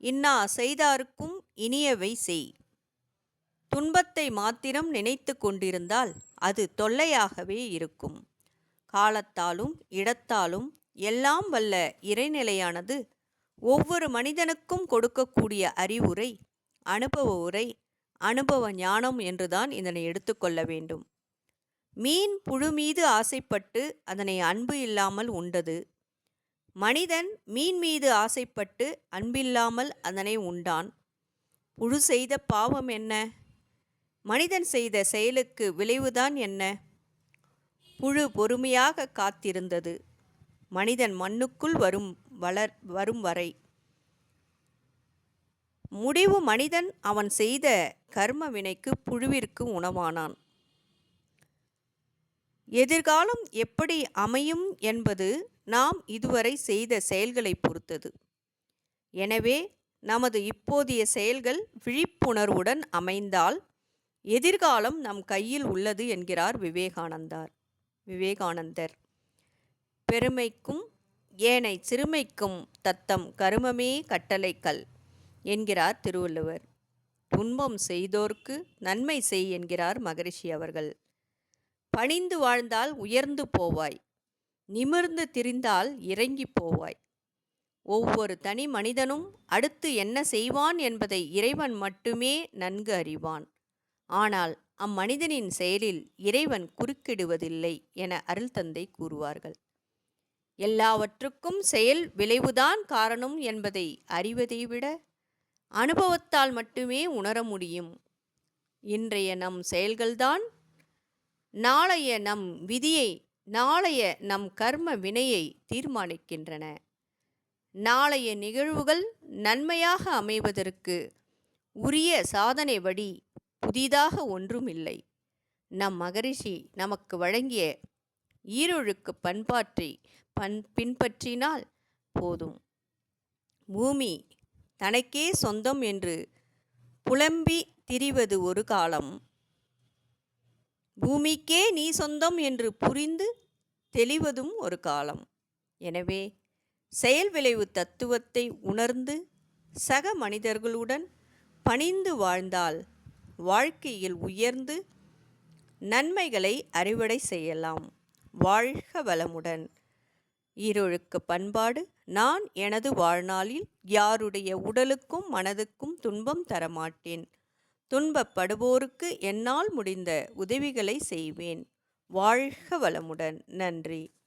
இன்னா செய்தார்க்கும் இனியவை செய். துன்பத்தை மாத்திரம் நினைத்து கொண்டிருந்தால் அது தொல்லையாகவே இருக்கும். காலத்தாலும் இடத்தாலும் எல்லாம் வல்ல இறைநிலையானது ஒவ்வொரு மனிதனுக்கும் கொடுக்கக்கூடிய அறிவுரை அனுபவ உரை அனுபவ ஞானம் என்றுதான் இதனை எடுத்துக்கொள்ள வேண்டும். மீன் புழு மீது ஆசைப்பட்டு அதனை அன்பு இல்லாமல் உண்டது. மனிதன் மீன் மீது ஆசைப்பட்டு அன்பில்லாமல் அதனை உண்டான். புழு செய்த பாவம் என்ன? மனிதன் செய்த செயலுக்கு விளைவுதான் என்ன? புழு பொறுமையாக காத்திருந்தது. மனிதன் மண்ணுக்குள் வரும் வளர் வரும் வரை. முடிவு மனிதன் அவன் செய்த கர்ம வினைக்கு புழுவிற்கு உணவானான். எதிர்காலம் எப்படி அமையும் என்பது நாம் இதுவரை செய்த செயல்களை பொறுத்தது. எனவே நமது இப்போதைய செயல்கள் விழிப்புணர்வுடன் அமைந்தால் எதிர்காலம் நம் கையில் உள்ளது என்கிறார் விவேகானந்தார் விவேகானந்தர். பெருமைக்கும் ஏனை சிறுமைக்கும் தத்தம் கருமமே கட்டளைக்கல் என்கிறார் திருவள்ளுவர். துன்பம் செய்தோர்க்கு நன்மை செய் என்கிறார் மகரிஷி அவர்கள். பணிந்து வாழ்ந்தால் உயர்ந்து போவாய். நிமிர்ந்து திரிந்தால் இறங்கி போவாய். ஒவ்வொரு தனி மனிதனும் அடுத்து என்ன செய்வான் என்பதை இறைவன் மட்டுமே நன்கு அறிவான். ஆனால் அம்மனிதனின் செயலில் இறைவன் குறுக்கிடுவதில்லை என அருள் தந்தை கூறுவார்கள். எல்லாவற்றுக்கும் செயல் விளைவுதான் காரணம் என்பதை அறிவதை விட அனுபவத்தால் மட்டுமே உணர முடியும். இன்றைய நம் செயல்கள்தான் நாளைய நம் விதியை நாளைய நம் கர்ம வினையை தீர்மானிக்கின்றன. நாளைய நிகழ்வுகள் நன்மையாக அமைவதற்கு உரிய சாதனை வழி புதிதாக ஒன்றுமில்லை. நம் மகரிஷி நமக்கு வழங்கிய ஈரொழுக்கு பண்பாற்றி பண் பின்பற்றினால் போதும். பூமி தனக்கே சொந்தம் என்று புலம்பி திரிவது ஒரு காலம். பூமிக்கே நீ சொந்தம் என்று புரிந்து தெளிவதும் ஒரு காலம். எனவே செயல் விளைவு தத்துவத்தை உணர்ந்து சக மனிதர்களுடன் பணிந்து வாழ்ந்தால் வாழ்க்கையில் உயர்ந்து நன்மைகளை அறுவடை செய்யலாம். வாழ்க வளமுடன். ஈரொழுக்க பண்பாடு. நான் எனது வாழ்நாளில் யாருடைய உடலுக்கும் மனதுக்கும் துன்பம் தரமாட்டேன். துன்பப்படுவோருக்கு என்னால் முடிந்த உதவிகளை செய்வேன். வாழ்க வளமுடன். நன்றி.